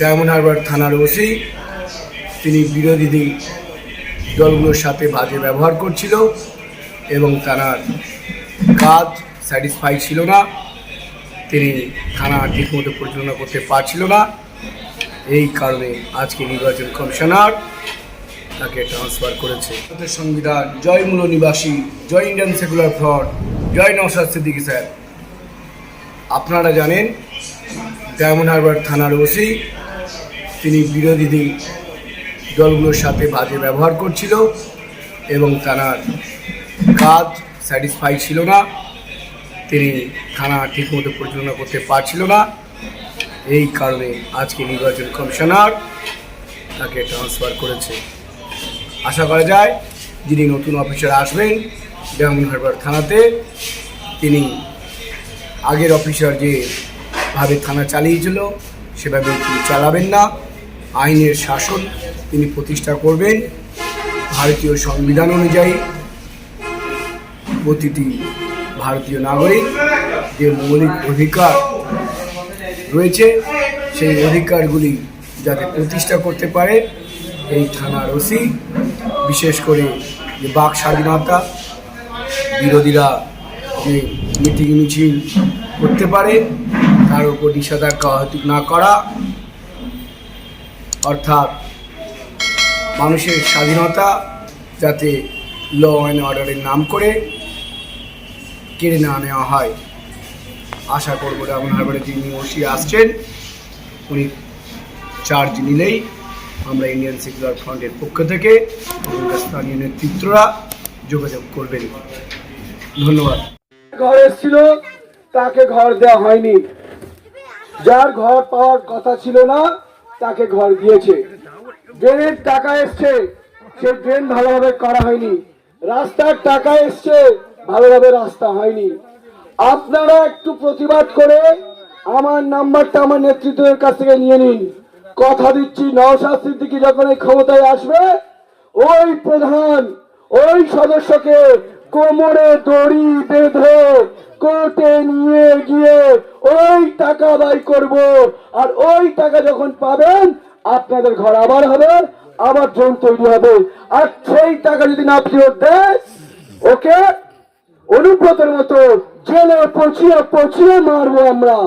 Diamond Harbour থানার OC. তিনি বিরোধী দলগুলোর সাথে বাজে ব্যবহার করছিল এবং তার কাজ স্যাটিসফাই ছিল না। তিনি থানা ঠিকমতো পরিচালনা করতে পারছিল না। এই কারণে আজকে নির্বাচন কমিশনার তাকে ট্রান্সফার করেছে। সংবিধান, জয় মূল নিবাসী, জয় ইন্ডিয়ান সেকুলার ফ্রন্ট, জয় নওশাদ সিদ্দিকী স্যার। আপনারা জানেন, ডায়মন্ড হারবার থানার ওসি, তিনি বিরোধী দলগুলোর সাথে বাজে ব্যবহার করছিল এবং তার কাজ স্যাটিসফাই ছিল না। তিনি থানা ঠিকমতো পরিচালনা করতে পারছিল না। এই কারণে আজকে নির্বাচন কমিশনার তাকে ট্রান্সফার করেছে। আশা করা যায়, যিনি নতুন অফিসার আসবেন ডায়মন্ড হারবার থানাতে, তিনি আগের অফিসার যে ভাবে থানা চালিয়েছিল, সেভাবে তিনি চালাবেন না। আইনের শাসন তিনি প্রতিষ্ঠা করবেন। ভারতীয় সংবিধান অনুযায়ী প্রতিটি ভারতীয় নাগরিক যে মৌলিক অধিকার রয়েছে, সেই অধিকারগুলি যাতে প্রতিষ্ঠা করতে পারে, এই থানার ওসি, বিশেষ করে যে বাক স্বাধীনতা বিরোধীরা যে মিটিং মিছিল করতে পারে, তার উপর নিষেধাজ্ঞা হয়তো না করা। অর্থাৎ মানুষের স্বাধীনতা যাতে ল অ্যান্ড অর্ডারের নাম করে কেড়ে না নেওয়া হয়। আশা করব রামন হারবারে যিনি ওসি আসছেন। উনি চার্জ নিলেই আমরা ইন্ডিয়ান সেকুলার ফ্রন্টের পক্ষ থেকে স্থানীয় নেতৃত্বরা যোগাযোগ করবেন। ধন্যবাদ। ঘর এসেছিল, তাকে ঘর দেওয়া হয়নি। যার ঘর পাওয়ার কথা ছিল না, তাকে ঘর দিয়েছে। ড্রেনের টাকা এসছে, সে ড্রেন ভালোভাবে করা হয়নি। রাস্তার টাকা এসছে, ভালোভাবে রাস্তা হয়নি। আপনারা একটু প্রতিবাদ করে আমার নাম্বারটা আমার নেতৃত্বের কাছ থেকে নিয়ে নিন। কথা দিচ্ছি, নওশাদ সিদ্দিকী যখন এই ক্ষমতায় আসবে, ওই প্রধান, ওই সদস্যকে কোমরে দড়ি বেঁধে কোর্টে নিয়ে গিয়ে ওই টাকা আদায় করব। আর ওই টাকা যখন পাবেন, আপনাদের ঘর আবার হবে, আবার জোন তৈরি হবে। আর সেই টাকা যদি না ফেরত দেয়, ওকে অনুব্রতের মতো জেলে পচিয়ে পচিয়ে মারবো আমরা।